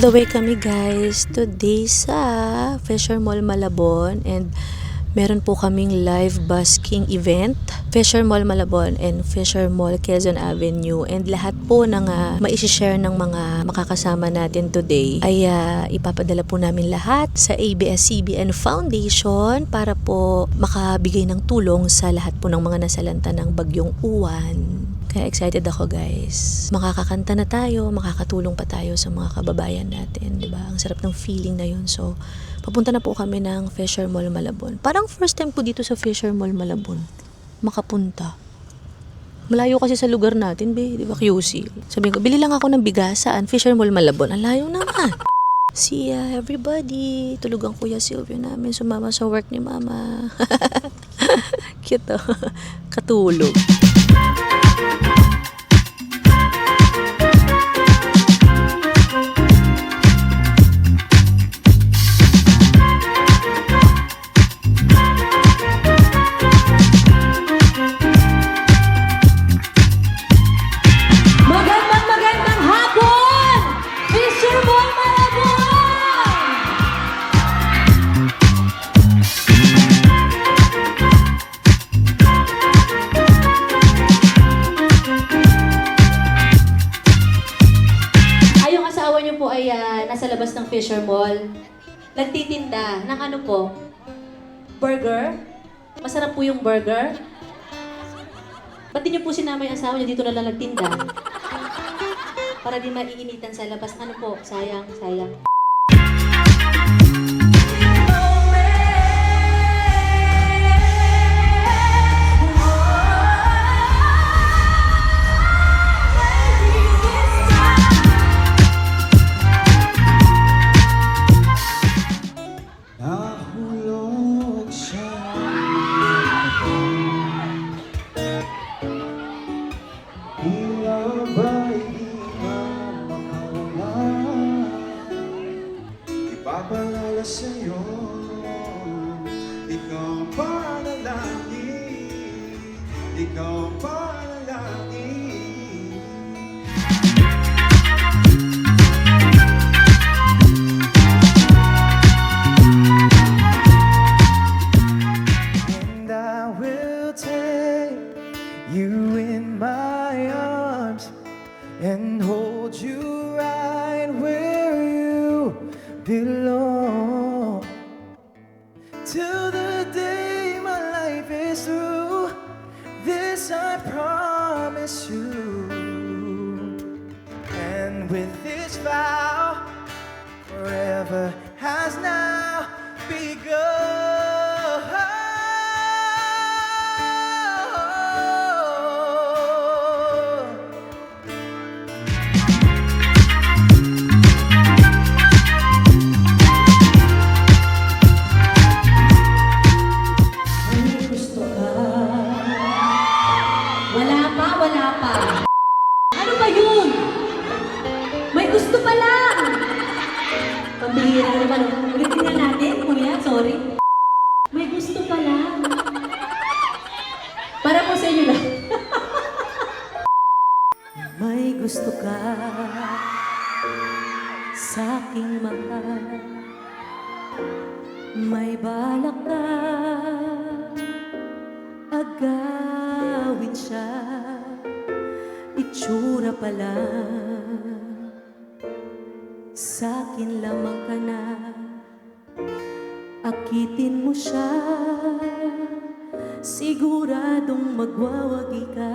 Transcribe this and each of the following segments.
The way kami guys today sa Fisher Mall Malabon and meron po kaming live busking event. Fisher Mall Malabon and Fisher Mall Quezon Avenue and lahat po ng uh, maisishare ng mga makakasama natin today ay ah, ipapadala po namin lahat sa ABS-CBN Foundation para po makabigay ng tulong sa lahat po ng mga nasalanta ng bagyong uwan. Kaya excited ako guys. Makakakanta na tayo, makakatulong pa tayo sa mga kababayan natin, 'di ba? Ang sarap ng feeling na 'yun. So, papunta na po kami ng Fisher Mall Malabon. Parang first time ko dito sa Fisher Mall Malabon makapunta. Malayo kasi sa lugar natin, be, 'di ba? QC. Sabi ko, bili lang ako ng bigasaan, Fisher Mall Malabon. Ang layo naman. See ya, everybody. Tulog ang Kuya Silvio namin. Sumama sa work ni Mama. Cute, oh. Katulog. Masarap po yung burger? Ba't niyo po sinama yung asawa niyo dito na lang nagtinda? Para di maiinitan sa labas. Ano po? Sayang, sayang. Ipapalala sa'yo. Ikaw ang panalangin. Ikaw ang panalangin And gusto pa lang. Pambihira naman. Ulitin nga natin, kuya. Sorry. May gusto pa lang. Para po sa inyo lang. May gusto ka sa aking mahal. May balak ka agawin siya Itsura pa lang Sa akin lamang ka na. Akitin mo siya. Siguradong magwawagi ka.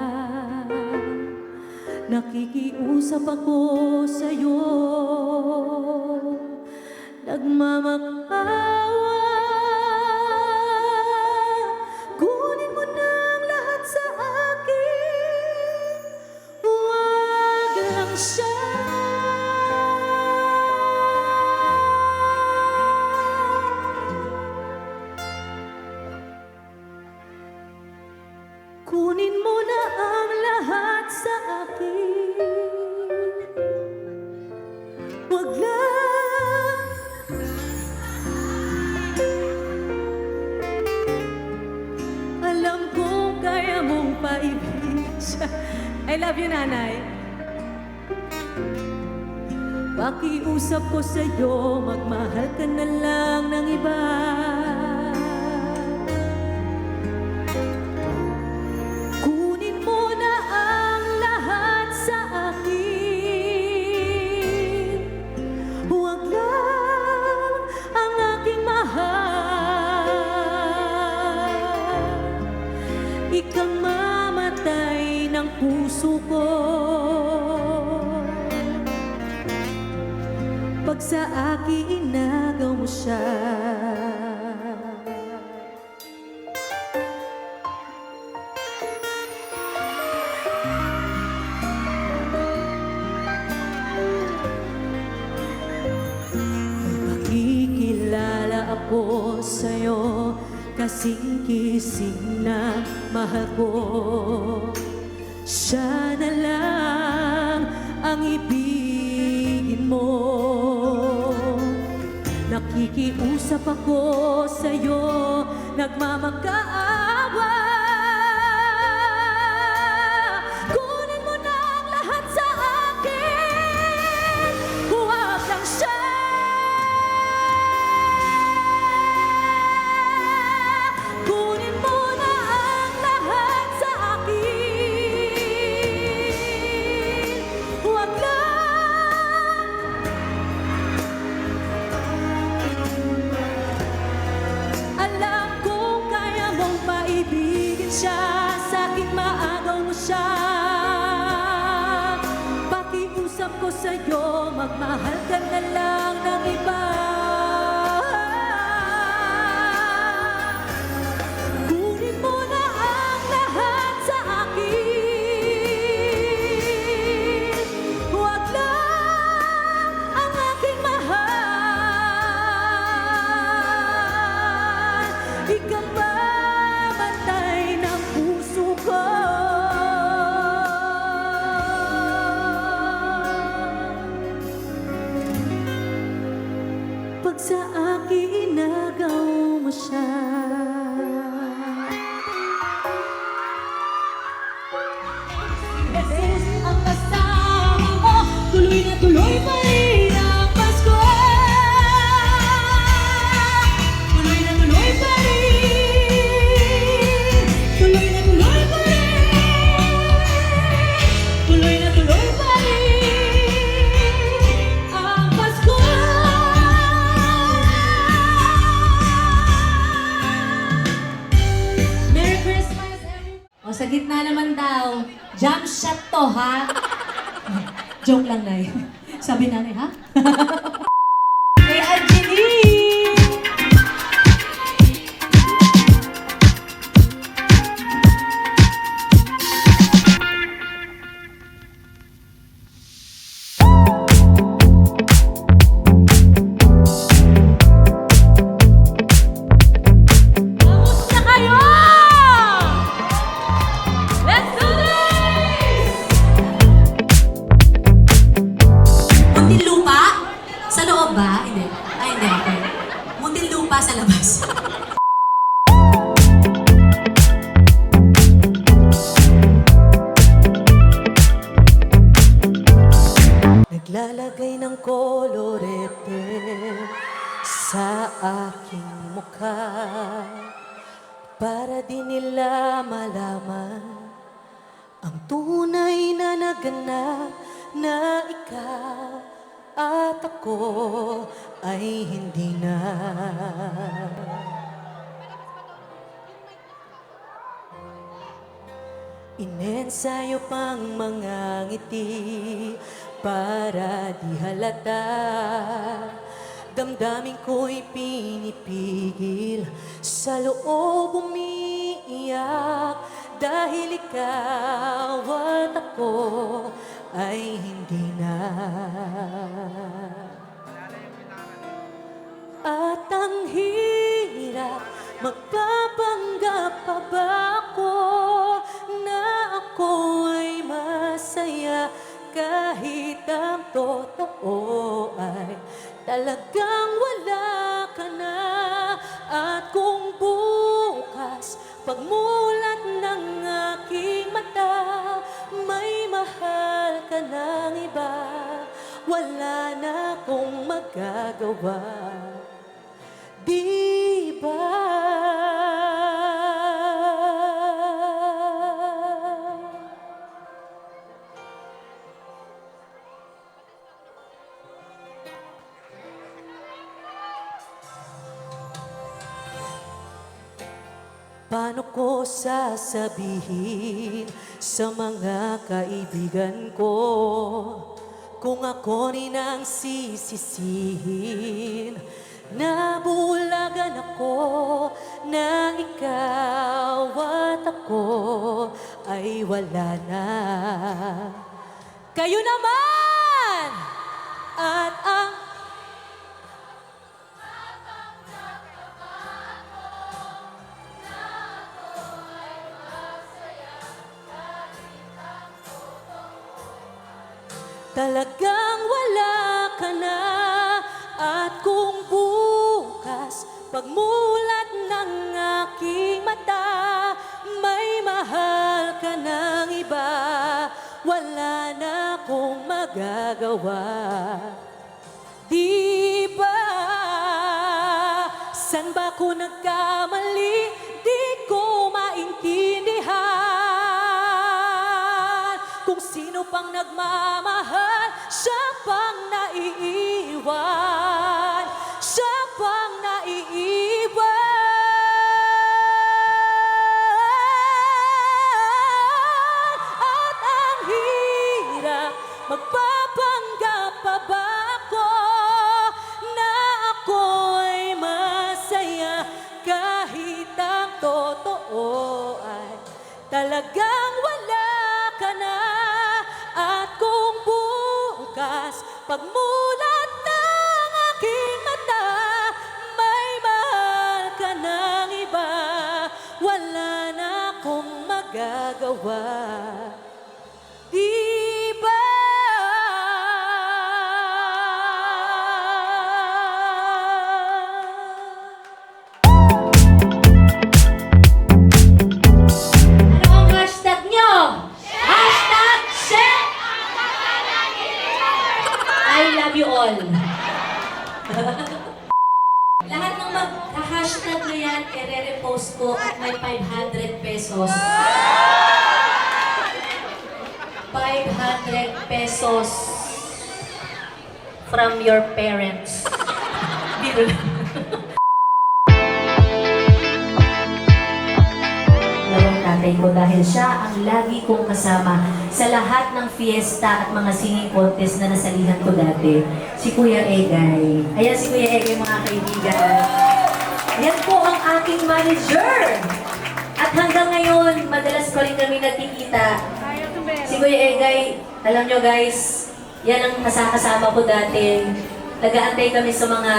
Nakikiusap ako sa'yo. Nagmamakawa sa akin. Alam kong kaya mong paibig siya I love you, nanay. Pakiusap ko sa'yo, magmahal ka na lang ng iba sa akin inagaw mo siya. Makikilala ako sa'yo Kasing kising na mahal ko. Siya na lang ang ibigin mo Nakikiusap ako sa'yo. Nagmamakaawa ko sa'yo. Magmahal ka na lang ng iba ha? Joke lang na Sabi nanay ha? malaman Ang tunay na naganap na ikaw at ako ay hindi na. Inensayo pang mga ngiti para di halata. Damdamin ko'y pinipigil Sa loob umiiyak Dahil ikaw at ako ay hindi na. At ang hirap Magpapanggap pa ba ako Na ako ay masaya Kahit ang totoo ay Talagang magagawa Di ba? Paano ko sasabihin sa mga kaibigan ko kung ako rin ang sisisihin? Nabulagan ako na ikaw at ako ay wala na. Kayo naman! Talagang wala ka na At kung bukas Pagmulat ng aking mata May mahal ka ng iba Wala na akong magagawa Di ba? San ba ko nagkamali? Sino pang nagmamahal? Siya pang naiiwan. Siya pang naiiwan. At ang hirap Magpapanggap pa ba ako Na ako'y masaya Kahit ang totoo ay Talagang wala ka na Pagmulat ng aking mata May mahal ka ng iba. Wala na akong magagawa all. Lahat ng mag-hashtag na yan, i-repost ko at may 500 pesos. 500 pesos from your parents. Biro lang. Tatay ko dahil siya ang lagi kong kasama sa lahat ng fiesta at mga singing contest na nasalihan ko dati. Si Kuya Egay. Ayan si Kuya Egay mga kaibigan. Yan po ang aking manager. At hanggang ngayon, madalas ko rin kami nagkikita. Si Kuya Egay, alam nyo guys, yan ang kasakasama ko dati. Nag-aantay kami sa mga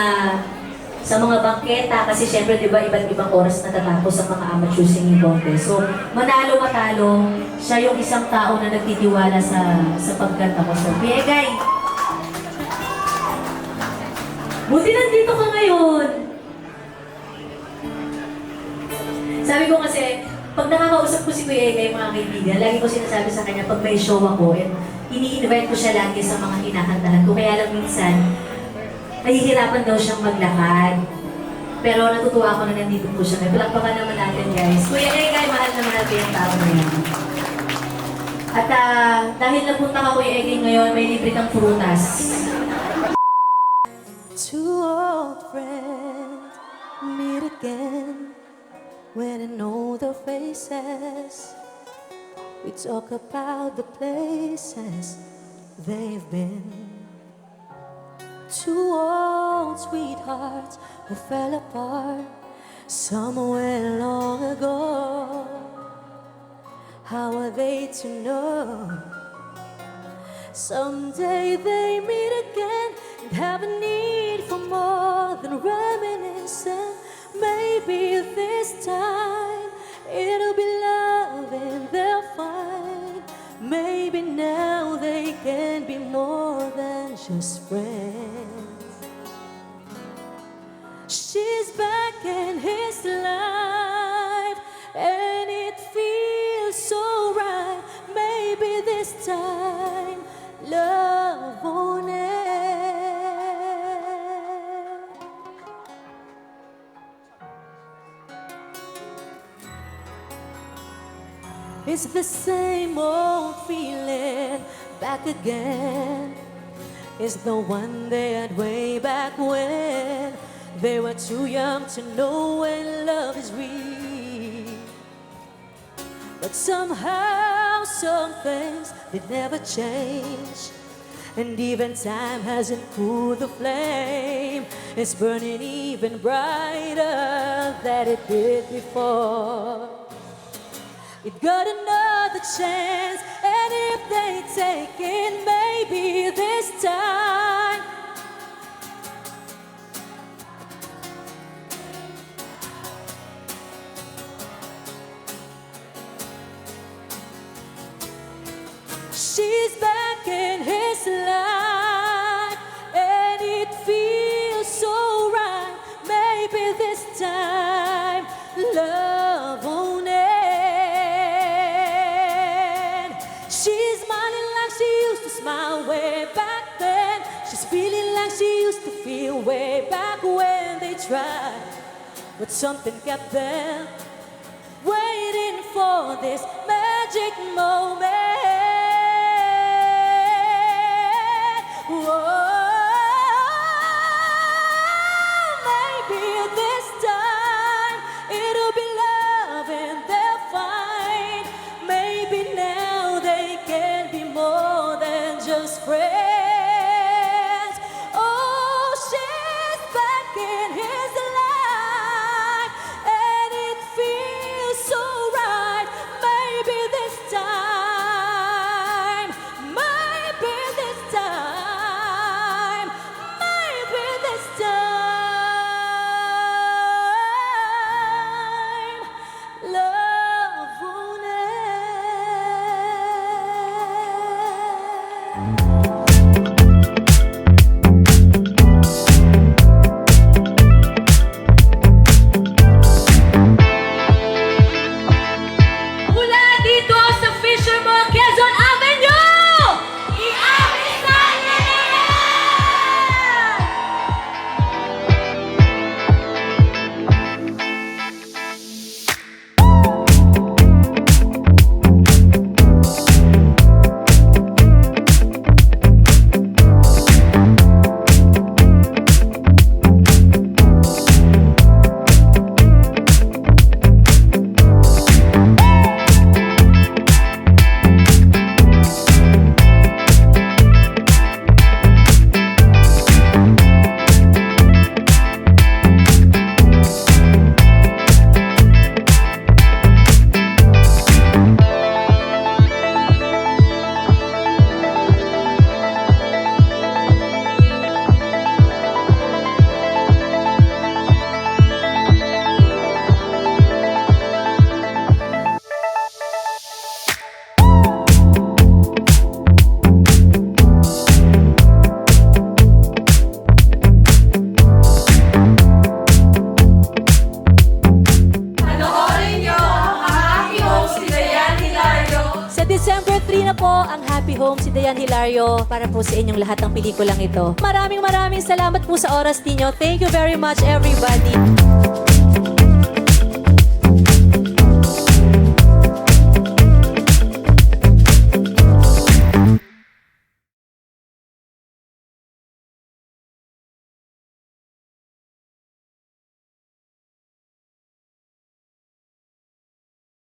sa mga bangketa kasi syempre 'di ba iba't ibang oras natatapos ang mga amateur singing contest. So, manalo matalo, siya yung isang tao na nagtitiwala sa sa pagkanta ko. So, Kuya Egay, Buti nandito ka ngayon. Sabi ko kasi, pag nakakausap ko si Kuya Egay, mga kaibigan, lagi ko sinasabi sa kanya, pag may show ako, and ini-invite ko siya lagi sa mga kinakantahan ko. Kaya lang minsan, nahihirapan daw siyang maglakad. Pero natutuwa ako na nandito po siya. Palakpakan naman natin, guys. Kuya Egay, mahal na mahal ko yung tao na yan. At ah, dahil napunta ka, Kuya Egay, ngayon, may libre kang prutas. Two old friends meet again when I know their faces. We talk about the places they've been. Two old sweethearts who fell apart somewhere long ago. How are they to know? Someday they meet again and have a need for more than reminiscing. Maybe this time it'll be love find. Maybe now they can be more than just friends. She's back in his life, and it feels so right. Maybe this time love It's the same old feeling back again. It's the one they had way back when they were too young to know when love is real. But somehow some things they never change. And even time hasn't cooled the flame. It's burning even brighter than it did before. It got another chance, and if they take it, maybe this time. She's back in his life, way back when they tried, but something kept them waiting for this magic moment. Dayan Hilario para po sa inyong lahat ng pelikulang ito. Maraming maraming salamat po sa oras ninyo. Thank you very much everybody.